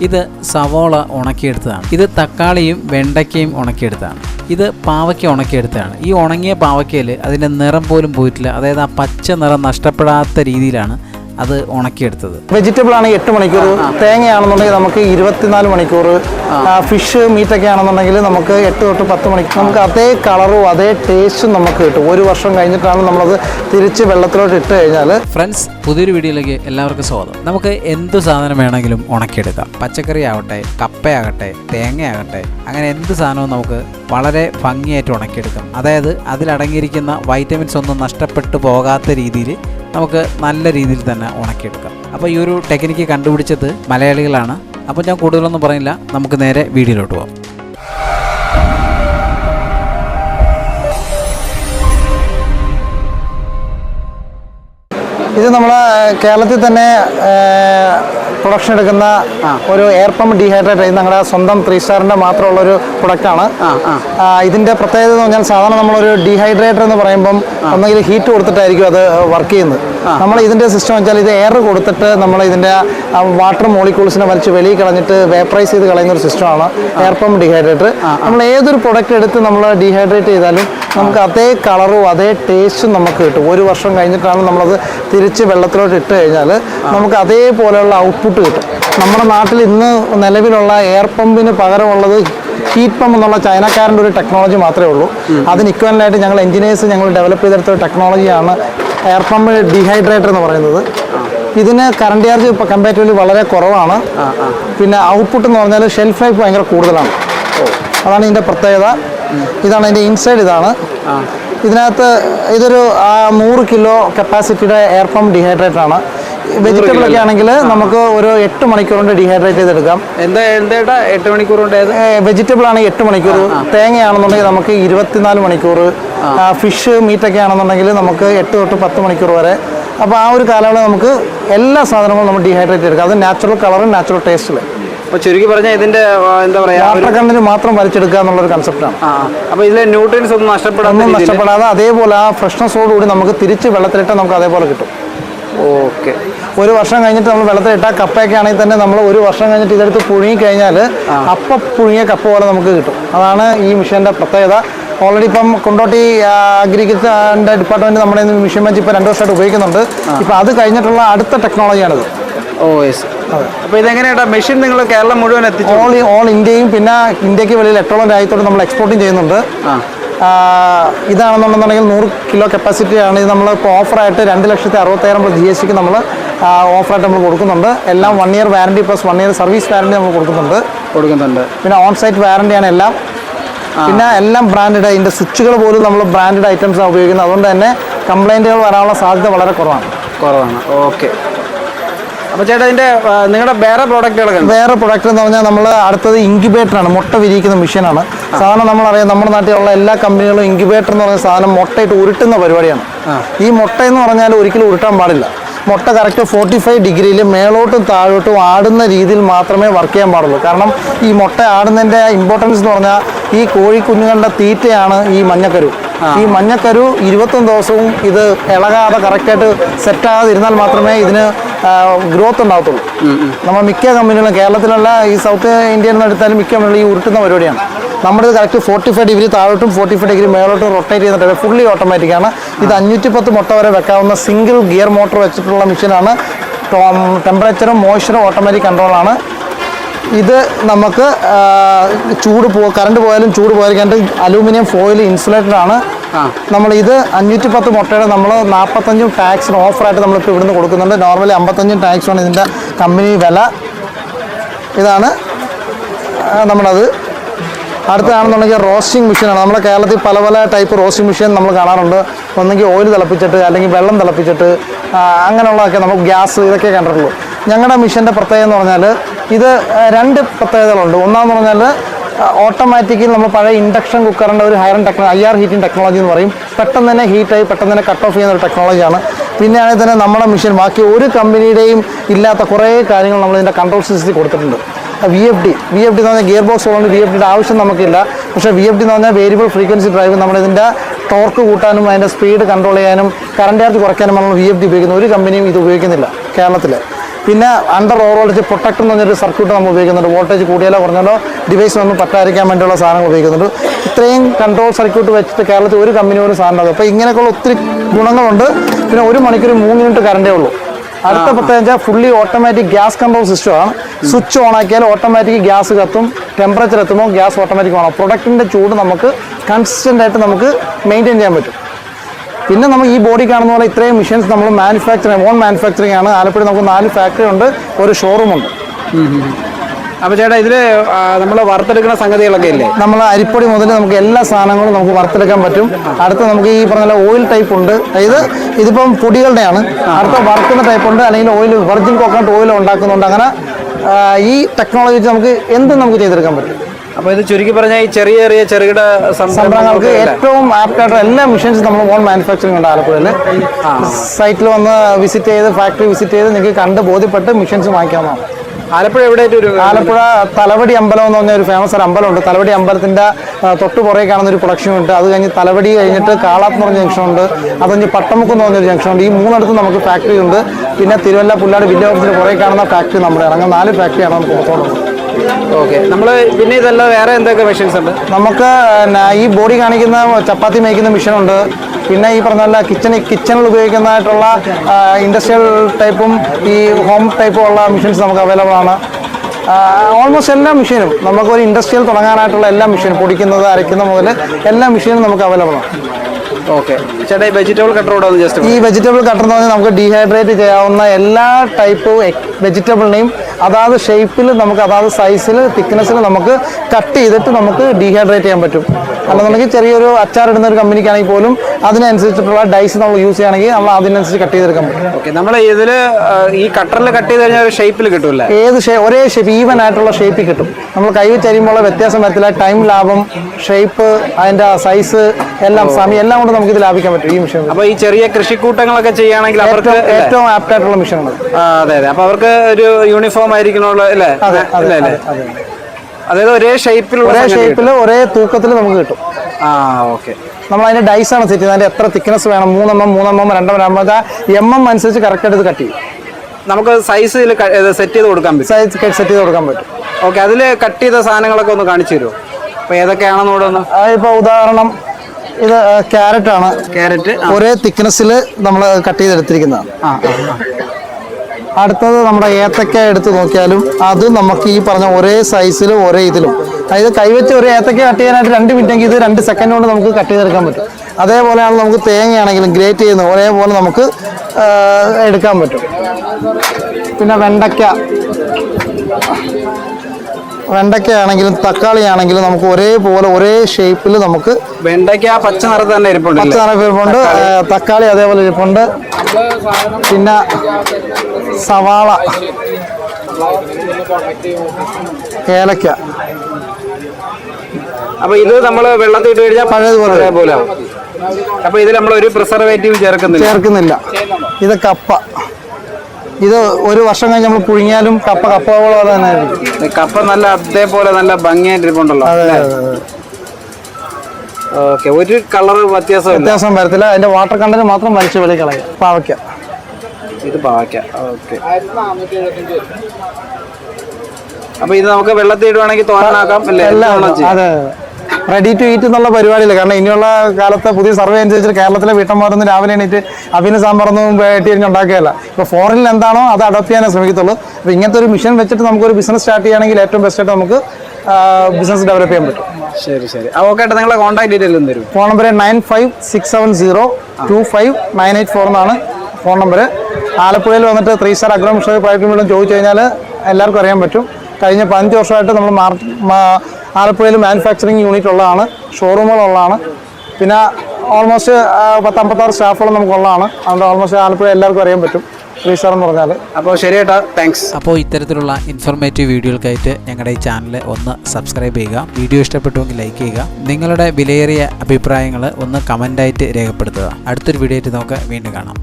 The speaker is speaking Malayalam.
ഇത് സവോള ഉണക്കിയെടുത്തതാണ്. ഇത് തക്കാളിയും വെണ്ടയ്ക്കയും ഉണക്കിയെടുത്തതാണ്. ഇത് പാവയ്ക്ക ഉണക്കിയെടുത്തതാണ്. ഈ ഉണങ്ങിയ പാവയ്ക്കയിൽ അതിന്റെ നിറം പോലും പോയിട്ടില്ല. അതായത് ആ പച്ച നിറം നഷ്ടപ്പെടാത്ത രീതിയിലാണ് അത് ഉണക്കിയെടുത്തത്. വെജിറ്റബിൾ ആണെങ്കിൽ എട്ട് മണിക്കൂർ തേങ്ങയാണെന്നുണ്ടെങ്കിൽ നമുക്ക് ഇരുപത്തിനാല് മണിക്കൂർ ഫിഷ് മീറ്റ് ഒക്കെ ആണെന്നുണ്ടെങ്കിൽ നമുക്ക് എട്ട് തൊട്ട് പത്ത് മണിക്കൂർ നമുക്ക് അതേ കളറും അതേ ടേസ്റ്റും നമുക്ക് കിട്ടും. ഒരു വർഷം കഴിഞ്ഞിട്ടാണ് നമ്മളത് തിരിച്ച് വെള്ളത്തിലോട്ട് ഇട്ട് കഴിഞ്ഞാൽ ഫ്രണ്ട്സ് പുതിയൊരു വീഡിയോയിലേക്ക് എല്ലാവർക്കും സ്വാഗതം. നമുക്ക് എന്ത് സാധനം വേണമെങ്കിലും ഉണക്കിയെടുക്കാം. പച്ചക്കറി ആവട്ടെ കപ്പയാകട്ടെ തേങ്ങയാകട്ടെ അങ്ങനെ എന്ത് സാധനവും നമുക്ക് വളരെ ഭംഗിയായിട്ട് ഉണക്കിയെടുക്കാം. അതായത് അതിലടങ്ങിയിരിക്കുന്ന വൈറ്റമിൻസ് ഒന്നും നഷ്ടപ്പെട്ടു പോകാത്ത രീതിയിൽ നമുക്ക് നല്ല രീതിയിൽ തന്നെ ഉണക്കിയെടുക്കാം. അപ്പോൾ ഈ ഒരു ടെക്നിക്ക് കണ്ടുപിടിച്ചത് മലയാളികളാണ്. അപ്പോൾ ഞാൻ കൂടുതലൊന്നും പറയില്ല നമുക്ക് നേരെ വീഡിയോയിലോട്ട് പോകാം ഇത് നമ്മൾ കേരളത്തിൽ തന്നെ പ്രൊഡക്ഷൻ എടുക്കുന്ന ഒരു എയർ പമ്പ് ഡീഹൈഡ്രേറ്റ് ഇത് ഞങ്ങളുടെ സ്വന്തം ത്രീ സ്റ്റാറിന്റെ മാത്രമുള്ള ഒരു പ്രൊഡക്റ്റാണ് ഇതിന്റെ പ്രത്യേകത എന്ന് പറഞ്ഞാൽ സാധാരണ നമ്മളൊരു ഡീഹൈഡ്രേറ്റർ എന്ന് പറയുമ്പം ഒന്നെങ്കിൽ ഹീറ്റ് കൊടുത്തിട്ടായിരിക്കും അത് വർക്ക് ചെയ്യുന്നത്. നമ്മൾ ഇതിന്റെ സിസ്റ്റം വെച്ചാൽ ഇത് എയർ കൊടുത്തിട്ട് നമ്മൾ ഇതിന്റെ വാട്ടർ മോളിക്യൂൾസിനെ വലിച്ച് വെളിയിൽ കളഞ്ഞിട്ട് വേപ്പറൈസ് ചെയ്ത് കളയുന്ന ഒരു സിസ്റ്റമാണ് എയർ പമ്പ് ഡീഹൈഡ്രേറ്റർ നമ്മൾ ഏതൊരു പ്രൊഡക്റ്റ് എടുത്ത് നമ്മൾ ഡീഹൈഡ്രേറ്റ് ചെയ്താലും നമുക്ക് അതേ കളറും അതേ ടേസ്റ്റും നമുക്ക് കിട്ടും. ഒരു വർഷം കഴിഞ്ഞിട്ടാണ് നമ്മളത് തിരിച്ച് വെള്ളത്തിലോട്ട് ഇട്ട് കഴിഞ്ഞാൽ നമുക്ക് അതേപോലെയുള്ള ഔട്ട്പുട്ട് കിട്ടും. നമ്മുടെ നാട്ടിൽ ഇന്ന് നിലവിലുള്ള എയർ പമ്പിന് പകരമുള്ളത് ഹീറ്റ് പമ്പ് എന്നുള്ള ചൈനക്കാരന്റെ ഒരു ടെക്നോളജി മാത്രമേ ഉള്ളൂ. അതിന് ഇക്വലായിട്ട് ഞങ്ങൾ എഞ്ചിനീയേഴ്സ് ഞങ്ങൾ ഡെവലപ്പ് ചെയ്തെടുത്ത ഒരു ടെക്നോളജിയാണ് എയർ പമ്പ് ഡീഹൈഡ്രേറ്റർ എന്ന് പറയുന്നത്. ഇതിന് കറണ്ട് ചാർജ് ഇപ്പോൾ കമ്പാരിറ്റീവ്ലി വളരെ കുറവാണ്. പിന്നെ ഔട്ട്പുട്ട് എന്ന് പറഞ്ഞാൽ ഷെൽഫ് ലൈഫ് ഭയങ്കര കൂടുതലാണ്. അതാണ് ഇതിന്റെ പ്രത്യേകത. ഇതാണ് ഇതിന്റെ ഇൻസൈഡ് ഇതാണ്. ഇതിനകത്ത് ഇതൊരു നൂറ് കിലോ കപ്പാസിറ്റിയുടെ എയർ പമ്പ് ഡീഹൈഡ്രേറ്റർ ആണ്. വെജിറ്റബിൾ ഒക്കെ ആണെങ്കിൽ നമുക്ക് ഒരു എട്ട് മണിക്കൂർ കൊണ്ട് ഡീഹൈഡ്രേറ്റ് ചെയ്തെടുക്കാം. എന്താ എന്താ എട്ട് മണിക്കൂർ കൊണ്ട് വെജിറ്റബിൾ ആണെങ്കിൽ എട്ട് മണിക്കൂർ. തേങ്ങയാണെന്നുണ്ടെങ്കിൽ നമുക്ക് ഇരുപത്തിനാല് മണിക്കൂർ. ഫിഷ് മീറ്റ് ഒക്കെ ആണെന്നുണ്ടെങ്കിൽ നമുക്ക് എട്ട് തൊട്ട് പത്ത് മണിക്കൂർ വരെ. അപ്പോൾ ആ ഒരു കാലയളവ് നമുക്ക് എല്ലാ സാധനങ്ങളും നമ്മൾ ഡീഹൈഡ്രേറ്റ് എടുക്കാം അത് നാച്ചുറൽ കളറും നാച്ചുറൽ ടേസ്റ്റിൽ അപ്പോൾ ചുരുക്കി പറഞ്ഞാൽ ഇതിന്റെ എന്താ പറയാ ഒരു- വാട്ടർ കണ്ടന്റ് മാത്രം വലിച്ചെടുക്കുക എന്നുള്ളൊരു കൺസെപ്റ്റാണ് ആണ്. അപ്പൊ ഇതിലെ ന്യൂട്രിയൻസ് ഒന്നും നഷ്ടപ്പെടാതെ നഷ്ടപ്പെടാതെ അതേപോലെ ആ ഫ്രഷ്നസോടുകൂടി നമുക്ക് തിരിച്ച് വെള്ളത്തിലിട്ട് നമുക്ക് അതേപോലെ കിട്ടും. ഓക്കെ. ഒരു വർഷം കഴിഞ്ഞിട്ട് നമ്മൾ വെള്ളത്തിൽ ഇട്ടാൽ കപ്പയൊക്കെ ആണെങ്കിൽ തന്നെ നമ്മൾ ഒരു വർഷം കഴിഞ്ഞിട്ട് ഇതെടുത്ത് പുഴുങ്ങി കഴിഞ്ഞാൽ അപ്പം പുഴുങ്ങിയ കപ്പ പോലെ നമുക്ക് കിട്ടും. അതാണ് ഈ മിഷീന്റെ പ്രത്യേകത. ഓൾറെഡി ഇപ്പം കൊണ്ടോട്ടി അഗ്രികൾച്ചറിന്റെ ഡിപ്പാർട്ട്മെന്റ് നമ്മുടെ മിഷൻ വെച്ച് ഇപ്പോൾ രണ്ട് വർഷമായിട്ട് ഉപയോഗിക്കുന്നുണ്ട്. ഇപ്പം അത് കഴിഞ്ഞിട്ടുള്ള അടുത്ത ടെക്നോളജിയാണിത് ഓ യെസ് അപ്പോൾ ഇതെങ്ങനെയാ മെഷീൻ നിങ്ങൾ കേരളം മുഴുവൻ എത്തിച്ചു? ഓൾ ഓൾ ഇന്ത്യയും പിന്നെ ഇന്ത്യയ്ക്ക് വെളിയിൽ എട്ടോളം രാജ്യത്തോട് നമ്മൾ എക്സ്പോർട്ടും ചെയ്യുന്നുണ്ട്. ഇതാണെന്നുണ്ടെന്നുണ്ടെങ്കിൽ നൂറ് കിലോ കപ്പാസിറ്റിയാണ് ഇത് നമ്മൾ ഇപ്പോൾ ഓഫറായിട്ട് രണ്ട് ലക്ഷത്തി അറുപത്തേഴ് നമ്മൾ ജി എസ് സിക്ക് നമ്മൾ ഓഫറായിട്ട് നമ്മൾ കൊടുക്കുന്നുണ്ട്. എല്ലാം one year warranty plus one year service warranty നമ്മൾ കൊടുക്കുന്നുണ്ട്. കൊടുക്കുന്നുണ്ട്. പിന്നെ ഓൺ സൈറ്റ് വാറണ്ടിയാണ് എല്ലാം. പിന്നെ എല്ലാം ബ്രാൻഡഡ് ഇതിന്റെ സ്വിച്ചുകൾ പോലും നമ്മൾ ബ്രാൻഡഡ് ഐറ്റംസാണ് ഉപയോഗിക്കുന്നത്. അതുകൊണ്ട് തന്നെ കംപ്ലൈന്റുകൾ വരാനുള്ള സാധ്യത വളരെ കുറവാണ്. കുറവാണ്. ഓക്കെ അപ്പോൾ ചേട്ടാ ഇതിന്റെ നിങ്ങളുടെ വേറെ പ്രോഡക്റ്റുകൾ വേറെ പ്രോഡക്റ്റ് എന്ന് പറഞ്ഞാൽ നമ്മൾ അടുത്തത് ഇൻക്യുബേറ്ററാണ് മുട്ട വിരിയിക്കുന്ന മെഷീനാണ് സാധാരണ നമ്മളറിയാം നമ്മുടെ നാട്ടിലുള്ള എല്ലാ കമ്പനികളും ഇൻക്യുബേറ്റർ എന്ന് പറയുന്ന സാധനം മുട്ടയിട്ട് ഉരുട്ടുന്ന പരിപാടിയാണ്. ഈ മുട്ട എന്ന് പറഞ്ഞാൽ ഒരിക്കലും ഉരുട്ടാൻ പാടില്ല. മുട്ട കറക്റ്റ് ഫോർട്ടി ഫൈവ് ഡിഗ്രിയിൽ മേളോട്ടും താഴോട്ടും ആടുന്ന രീതിയിൽ മാത്രമേ വർക്ക് ചെയ്യാൻ പാടുള്ളൂ. കാരണം ഈ മുട്ട ആടുന്നതിന്റെ ഇമ്പോർട്ടൻസ് എന്ന് പറഞ്ഞാൽ ഈ കോഴിക്കുഞ്ഞുങ്ങളുടെ തീറ്റയാണ് ഈ മഞ്ഞക്കരു. ഈ മഞ്ഞക്കരു ഇരുപത്തൊന്ന് ദിവസവും ഇത് ഇളകാതെ കറക്റ്റായിട്ട് സെറ്റാകാതെ ഇരുന്നാൽ മാത്രമേ ഇതിന് ഗ്രോത്ത് ഉണ്ടാകത്തുള്ളൂ നമ്മൾ മിക്ക കമ്പനികളും കേരളത്തിലുള്ള ഈ സൗത്ത് ഇന്ത്യയിൽ നിന്ന് എടുത്താലും മിക്ക കമ്പനികളും ഈ ഉരുട്ടുന്ന പരിപാടിയാണ്. നമ്മുടെ ഇത് കറക്റ്റ് ഫോർട്ടി ഫൈവ് ഡിഗ്രി താഴോട്ടും ഫോർട്ടി ഫൈവ് ഡിഗ്രി മേളോട്ടും റൊട്ടേറ്റ് ചെയ്യുന്നിട്ട് ഫുള്ളി ഓട്ടോമാറ്റിക് ആണ്. ഇത് അഞ്ഞൂറ്റി പത്ത് മുട്ട വരെ വെക്കാവുന്ന സിംഗിൾ ഗിയർ മോട്ടോർ വെച്ചിട്ടുള്ള മെഷീനാണ് ടെമ്പറേച്ചറും മോയ്സ്ചറും ഓട്ടോമാറ്റിക് കൺട്രോളാണ് ഇത് നമുക്ക് ചൂട് പോ കറണ്ട് പോയാലും ചൂട് പോയാലും അലൂമിനിയം ഫോയിൽ ഇൻസുലേറ്റഡ് ആണ്. നമ്മൾ ഇത് അഞ്ഞൂറ്റി പത്ത് മുട്ടയുടെ നമ്മൾ നാൽപ്പത്തഞ്ചും ടാക്സിന് ഓഫറായിട്ട് നമ്മളിപ്പോൾ ഇവിടുന്ന് കൊടുക്കുന്നുണ്ട്. നോർമലി അമ്പത്തഞ്ചും ടാക്സാണ് ഇതിന്റെ കമ്പനി വില. ഇതാണ് നമ്മളത് അടുത്തതാണെന്നുണ്ടെങ്കിൽ റോസ്റ്റിംഗ് മെഷീനാണ്. നമ്മുടെ കേരളത്തിൽ പല പല ടൈപ്പ് റോസ്റ്റിംഗ് മെഷീൻ നമ്മൾ കാണാറുണ്ട്. ഒന്നെങ്കിൽ ഓയിൽ തിളപ്പിച്ചിട്ട് അല്ലെങ്കിൽ വെള്ളം തിളപ്പിച്ചിട്ട് അങ്ങനെയുള്ളതൊക്കെ നമുക്ക് ഗ്യാസ് ഇതൊക്കെ കണ്ടിട്ടുള്ളൂ. ഞങ്ങളുടെ മെഷീന്റെ പ്രത്യേകത എന്ന് പറഞ്ഞാൽ ഇത് രണ്ട് പ്രത്യേകതകളുണ്ട്. ഒന്നാമെന്ന് പറഞ്ഞാൽ ഓട്ടോമാറ്റിക്കലി നമ്മൾ പഴയ ഇൻഡക്ഷൻ കുക്കറിന്റെ ഒരു higher techno I R heating technology എന്ന് പറയും. പെട്ടെന്ന് തന്നെ ഹീറ്റായി പെട്ടെന്ന് തന്നെ കട്ട് ഓഫ് ചെയ്യുന്ന ഒരു ടെക്നോളജിയാണ് പിന്നെയാണെങ്കിൽ തന്നെ നമ്മുടെ മെഷീൻ ബാക്കി ഒരു കമ്പനിയുടെയും ഇല്ലാത്ത കുറേ കാര്യങ്ങൾ നമ്മൾ ഇതിന്റെ കൺട്രോൾ സിസ്റ്റത്തിൽ കൊടുത്തിട്ടുണ്ട്. V F D V F D എന്ന് പറഞ്ഞാൽ ഗിയർ ബോക്സ് ഉള്ളതുകൊണ്ട് വി എഫ് ഡിയുടെ ആവശ്യം നമുക്കില്ല. പക്ഷേ വി എഫ് ഡി എന്ന് പറഞ്ഞാൽ വേരിയബിൾ ഫ്രീക്വൻസി ഡ്രൈവ് നമ്മളിതിന്റെ ടോർക്ക് കൂട്ടാനും അതിന്റെ സ്പീഡ് കൺട്രോൾ ചെയ്യാനും കറണ്ട് ചാർജ് കുറയ്ക്കാനും നമ്മൾ വി എഫ് ഡി ഉപയോഗിക്കുന്നത്. ഒരു കമ്പനിയും ഇത് ഉപയോഗിക്കുന്നില്ല കേരളത്തിൽ പിന്നെ അണ്ടർ ഓവർ പ്രൊട്ടക്ട് എന്ന് പറഞ്ഞൊരു സർക്യൂട്ട് നമ്മൾ ഉപയോഗിക്കുന്നുണ്ട്. വോൾട്ടേജ് കൂടിയാലോ കുറഞ്ഞാലോ ഡിവൈസ് ഒന്നും പറ്റാതിരിക്കാൻ വേണ്ടിയുള്ള സാധനങ്ങൾ ഉപയോഗിക്കുന്നുണ്ട്. ഇത്രയും കൺട്രോൾ സർക്യൂട്ട് വെച്ചിട്ട് കേരളത്തിൽ ഒരു കമ്പനി ഒരു സാധനം അപ്പോൾ ഇങ്ങനെയൊക്കെയുള്ള ഒത്തിരി ഗുണങ്ങളുണ്ട്. പിന്നെ ഒരു മണിക്കൂർ മൂന്ന് മിനിറ്റ് കറണ്ടേ ഉള്ളൂ. അടുത്ത പ്രത്യേകത fully automatic gas control system ആണ്. സ്വിച്ച് ഓൺ ആക്കിയാൽ ഓട്ടോമാറ്റിക് ഗ്യാസ് കത്തും ടെമ്പറേച്ചർ എത്തുമ്പോൾ ഗ്യാസ് ഓട്ടോമാറ്റിക് ഓണാവും പ്രൊഡക്റ്റിന്റെ ചൂട് നമുക്ക് കൺസിസ്റ്റന്റ് ആയിട്ട് നമുക്ക് മെയിന്റെയിൻ ചെയ്യാൻ പറ്റും. പിന്നെ നമുക്ക് ഈ ബോഡി കാണുന്ന പോലെ ഇത്രയും മെഷീൻസ് നമ്മൾ മാനുഫാക്ചറിങ് ഓൺ മാനുഫാക്ചറിങ് ആണ്. ആലപ്പുഴ നമുക്ക് നാല് ഫാക്ടറി ഉണ്ട് ഒരു ഷോറൂം ഉണ്ട്. അപ്പൊ ചേട്ടാ ഇതിൽ നമ്മൾ വറുത്തെടുക്കുന്ന സംഗതികളൊക്കെ ഇല്ലേ? നമ്മൾ അരിപ്പൊടി മുതൽ നമുക്ക് എല്ലാ സാധനങ്ങളും നമുക്ക് വറുത്തെടുക്കാൻ പറ്റും. അടുത്ത നമുക്ക് ഈ പറഞ്ഞ ഓയിൽ ടൈപ്പ് ഉണ്ട്. അതായത് ഇതിപ്പം പൊടികളുടെയാണ്. അടുത്ത വറുക്കുന്ന ടൈപ്പ് ഉണ്ട്. അല്ലെങ്കിൽ ഓയിൽ വെർജിൻ കോക്കനട്ട് ഓയിൽ ഉണ്ടാക്കുന്നുണ്ട്. അങ്ങനെ ഈ ടെക്നോളജി വെച്ച് നമുക്ക് എന്തും നമുക്ക് ചെയ്തെടുക്കാൻ പറ്റും. അപ്പൊ ഇത് ചുരുക്കി പറഞ്ഞാൽ ഈ ചെറിയ ചെറിയ ചെറുകിട സംരംഭങ്ങൾക്ക് സംരംഭങ്ങൾക്ക് ഏറ്റവും ആപ്റ്റായിട്ട് എല്ലാ മെഷീൻസും നമ്മൾ ഓൺ മാനുഫാക്ചറിംഗ് ഉണ്ട് ആലപ്പുഴയിൽ സൈറ്റിൽ വന്ന് വിസിറ്റ് ചെയ്ത് ഫാക്ടറി വിസിറ്റ് ചെയ്ത് നിങ്ങൾക്ക് കണ്ട് ബോധ്യപ്പെട്ട് മെഷീൻസ് വാങ്ങിക്കാവുന്നതാണ്. ആലപ്പുഴ എവിടെയായിട്ട് ഒരു ആലപ്പുഴ തലവടി അമ്പലം എന്ന് പറഞ്ഞ ഒരു ഫേമസ് ഒരു അമ്പലമുണ്ട്. തലവടി അമ്പലത്തിന്റെ തൊട്ട് പുറകെ കാണുന്ന ഒരു പ്രൊഡക്ഷൻ ഉണ്ട്. അത് കഴിഞ്ഞ് തലവടി കഴിഞ്ഞിട്ട് കാളാത്ത് എന്ന് പറഞ്ഞ ജംഗ്ഷൻ ഉണ്ട്. അത് കഴിഞ്ഞ് പട്ടമുക്ക് എന്ന് പറഞ്ഞൊരു ജംഗ്ഷൻ ഉണ്ട്. ഈ മൂന്നിടത്തും നമുക്ക് ഫാക്ടറി ഉണ്ട്. പിന്നെ തിരുവല്ല പുല്ലാട് വില്ലേജ് ഓഫീസിന് പുറകെ കാണുന്ന ഫാക്ടറി നമ്മുടെ. ഇറങ്ങുന്ന നാല് ഫാക്ടറിയാണ് നമുക്ക് മൊത്തമുള്ളത് ഓക്കെ. നമ്മൾ പിന്നെ ഇതല്ല വേറെ എന്തൊക്കെ മെഷീൻസ് ഉണ്ട്? നമുക്ക് ഈ ബോഡി കാണിക്കുന്ന ചപ്പാത്തി മേയ്ക്കുന്ന മെഷീൻ ഉണ്ട്. പിന്നെ ഈ പറഞ്ഞ കിച്ചൺ കിച്ചണിൽ ഉപയോഗിക്കുന്നതായിട്ടുള്ള ഇൻഡസ്ട്രിയൽ ടൈപ്പും ഈ ഹോം ടൈപ്പും ഉള്ള മെഷീൻസ് നമുക്ക് അവൈലബിൾ ആണ്. ഓൾമോസ്റ്റ് എല്ലാ മെഷീനും നമുക്ക് ഒരു ഇൻഡസ്ട്രിയൽ തുടങ്ങാനായിട്ടുള്ള എല്ലാ മെഷീനും പൊടിക്കുന്നത് അരയ്ക്കുന്ന മുതൽ എല്ലാ മെഷീനും നമുക്ക് അവൈലബിൾ ആണ്. ഓക്കെ. ചേട്ടാ ഈ വെജിറ്റബിൾ കട്ടർ കൂടെ ജസ്റ്റ് ഈ വെജിറ്റബിൾ കട്ടർ എന്ന് പറഞ്ഞാൽ നമുക്ക് ഡീഹൈഡ്രേറ്റ് ചെയ്യാവുന്ന എല്ലാ ടൈപ്പ് വെജിറ്റബിളിനെയും അതാത് ഷേപ്പിൽ നമുക്ക് അതാത് സൈസിൽ തിക്നെസ്സിൽ നമുക്ക് കട്ട് ചെയ്തിട്ട് നമുക്ക് ഡീഹൈഡ്രേറ്റ് ചെയ്യാൻ പറ്റും. അല്ലെന്നുണ്ടെങ്കിൽ ചെറിയൊരു അച്ചാറിടുന്ന ഒരു കമ്പനിക്കാണെങ്കിൽ പോലും അതിനനുസരിച്ചിട്ടുള്ള ഡൈസ് നമ്മൾ യൂസ് ചെയ്യുകയാണെങ്കിൽ നമ്മൾ അതിനനുസരിച്ച് കട്ട് ചെയ്തെടുക്കാൻ പറ്റും. ഓക്കെ നമ്മൾ ഇതിൽ ഈ കട്ടറിൽ കട്ട് ചെയ്ത് കഴിഞ്ഞാൽ ഒരു ഷേപ്പിൽ കിട്ടില്ല? ഏത് ഷേ ഒരേ ഷേപ്പ് ഈവൻ ആയിട്ടുള്ള ഷേപ്പിൽ കിട്ടും. നമ്മൾ കൈ വെച്ച് അരിയുമ്പോൾ വ്യത്യാസം വരത്തില്ല. ടൈം ലാഭം ഷേപ്പ് അതിന്റെ സൈസ് എല്ലാം സമയം എല്ലാം കൊണ്ട് നമുക്ക് ഇത് ലാഭിക്കാൻ പറ്റും ഈ മിഷൻ അപ്പൊ ഈ ചെറിയ കൃഷിക്കൂട്ടങ്ങളൊക്കെ ചെയ്യുകയാണെങ്കിൽ അവർക്ക് ഏറ്റവും ആപ്റ്റായിട്ടുള്ള ആപ്റ്റ് ആയിട്ടുള്ള മെഷീനാണ് അതെ അതെ. അപ്പൊ അവർക്ക് ഒരു യൂണിഫോം ആയിരിക്കണുള്ള അല്ലേ അതെ അതെ അല്ലേ അല്ലേ അതായത് ഒരേ ഷേപ്പിൽ ഒരേ ഷേപ്പിൽ ഒരേ തൂക്കത്തിൽ നമുക്ക് കിട്ടും. ആ ഓക്കെ നമ്മൾ അതിന്റെ ഡൈസ് ആണ് സെറ്റ് ചെയ്യുന്നത്. അതിന്റെ എത്ര തിക്നെസ് വേണം? മൂന്നെണ്ണം മൂന്നെണ്ണം രണ്ടെണ്ണം രണ്ടെണ്ണം. എം എം അനുസരിച്ച് കറക്റ്റ് ആയിട്ട് കട്ട് ചെയ്യും. നമുക്ക് സൈസ് സെറ്റ് ചെയ്ത് കൊടുക്കാൻ പറ്റും. സൈസ് സെറ്റ് ചെയ്ത് കൊടുക്കാൻ പറ്റും. ഓക്കെ അതിൽ കട്ട് ചെയ്ത സാധനങ്ങളൊക്കെ ഒന്ന് കാണിച്ചു തരുമോ? അപ്പൊ ഏതൊക്കെയാണെന്ന് ഇവിടെ ഒന്ന്? ഇപ്പോൾ ഉദാഹരണം ഇത് ക്യാരറ്റ് ആണ് ക്യാരറ്റ് ഒരേ തിക്നെസ്സിൽ നമ്മൾ കട്ട് ചെയ്തെടുത്തിരിക്കുന്നതാണ്. അടുത്തത് നമ്മുടെ ഏത്തക്ക എടുത്ത് നോക്കിയാലും അത് നമുക്ക് ഈ പറഞ്ഞ ഒരേ സൈസിലും ഒരേ ഇതിലും. അതായത് കൈവച്ച് ഒരു ഏത്തക്ക കട്ട് ചെയ്യാനായിട്ട് രണ്ട് മിനിറ്റ് എങ്കിൽ ഇത് രണ്ട് സെക്കൻഡ് കൊണ്ട് നമുക്ക് കട്ട് ചെയ്തെടുക്കാൻ പറ്റും. അതേപോലെയാണ് നമുക്ക് തേങ്ങയാണെങ്കിലും ഗ്രേറ്റ് ചെയ്യുന്നത്. ഒരേപോലെ നമുക്ക് എടുക്കാൻ പറ്റും. പിന്നെ വെണ്ടയ്ക്ക. വെണ്ടയ്ക്കയാണെങ്കിലും തക്കാളി ആണെങ്കിലും നമുക്ക് ഒരേപോലെ ഒരേ ഷേപ്പിൽ നമുക്ക് വെണ്ടയ്ക്ക പച്ച നിറത്ത് തന്നെ ഇരിപ്പുണ്ട് പച്ച നിറ ഇരിപ്പുണ്ട്. തക്കാളി. അതേപോലെ ഇരിപ്പുണ്ട്. പിന്നെ സവാള. ഏലക്ക. അപ്പൊ ഇത് നമ്മൾ വെള്ളത്തിൽ ഇട്ട് കഴിഞ്ഞാൽ പഴയതുപോലെ. പോലെ അപ്പൊ ഇതിൽ നമ്മൾ ഒരു പ്രിസർവേറ്റീവ് ചേർക്കുന്നില്ല. ചേർക്കുന്നില്ല. ഇത് കപ്പ. ഇത് ഒരു വർഷം കഴിഞ്ഞ് നമ്മൾ പുഴുങ്ങിയാലും കപ്പ കപ്പ പോലെ തന്നെ കപ്പ നല്ല അതേപോലെ നല്ല ഭംഗിയായിട്ട് ഇരിപ്പുണ്ടല്ലോ അതെ അതെ അതെ. ഓക്കെ ഒരു കളർ വ്യത്യാസം വ്യത്യാസം വരത്തില്ല. അതിന്റെ വാട്ടർ കണ്ടന്റ് മാത്രം വലിച്ചു വെളി കളയുക പാവയ്ക്ക. ഇത് പാവയ്ക്ക. ഓക്കെ. അപ്പൊ ഇത് നമുക്ക് വെള്ളത്തിൽ ഇടുവാണെങ്കിൽ തോരനാക്കാം അല്ലേ. അതെ. റെഡി ടു ഈറ്റ് എന്നുള്ള പരിപാടിയില്ല. കാരണം ഇനിയുള്ള കാലത്തെ പുതിയ സർവേ അനുസരിച്ച് കേരളത്തിലെ വീട്ടമ്മമാരൊന്നും രാവിലെ എണീറ്റ് അവിന് സാമ്പാറൊന്നും വെട്ടി ഉണ്ടാക്കുകയല്ല. ഇപ്പോൾ ഫോറിനിൽ എന്താണോ അത് അഡോപ്റ്റ് ചെയ്യാനേ ശ്രമിക്കത്തുള്ളൂ. അപ്പോൾ ഇങ്ങനത്തെ ഒരു മിഷൻ വെച്ചിട്ട് നമുക്കൊരു ബിസിനസ് സ്റ്റാർട്ട് ചെയ്യുകയാണെങ്കിൽ ഏറ്റവും ബെസ്റ്റ് ആയിട്ട് നമുക്ക് ബിസിനസ് ഡെവലപ്പ് ചെയ്യാൻ പറ്റും. ശരി ശരി. ഓക്കെ നിങ്ങളെ കോൺടാക്ട് ഡീറ്റെയിൽ ഒന്ന് തരും. Phone number nine five six seven zero two five nine eight four എന്നാണ് ഫോൺ നമ്പർ ആലപ്പുഴയിൽ വന്നിട്ട് three star agro private limited ചോദിച്ചു കഴിഞ്ഞാൽ എല്ലാവർക്കും അറിയാൻ പറ്റും. കഴിഞ്ഞ പതിനഞ്ച് വർഷമായിട്ട് നമ്മൾ ആലപ്പുഴയിൽ മാനുഫാക്ചറിങ് യൂണിറ്റ് ഉള്ളതാണ് ഷോറൂമുകളുള്ളതാണ് പിന്നെ ഓൾമോസ്റ്റ് പത്തമ്പത്താറ് സ്റ്റാഫുകൾ സ്റ്റാഫുകളും നമുക്കുള്ളതാണ് അതുകൊണ്ട് ഓൾമോസ്റ്റ് ആലപ്പുഴ എല്ലാവർക്കും അറിയാൻ പറ്റും സ്റ്റാർ എന്ന് പറഞ്ഞാൽ അപ്പോൾ ശരി കേട്ടോ താങ്ക്സ് അപ്പോൾ ഇത്തരത്തിലുള്ള ഇൻഫോർമേറ്റീവ് വീഡിയോകൾക്കായിട്ട് ഞങ്ങളുടെ ഈ ചാനൽ ഒന്ന് സബ്സ്ക്രൈബ് ചെയ്യുക. വീഡിയോ ഇഷ്ടപ്പെട്ടുവെങ്കിൽ ലൈക്ക് ചെയ്യുക. നിങ്ങളുടെ വിലയേറിയ അഭിപ്രായങ്ങൾ ഒന്ന് കമന്റായിട്ട് രേഖപ്പെടുത്തുക. അടുത്തൊരു വീഡിയോ ആയിട്ട് നമുക്ക് വീണ്ടും കാണാം.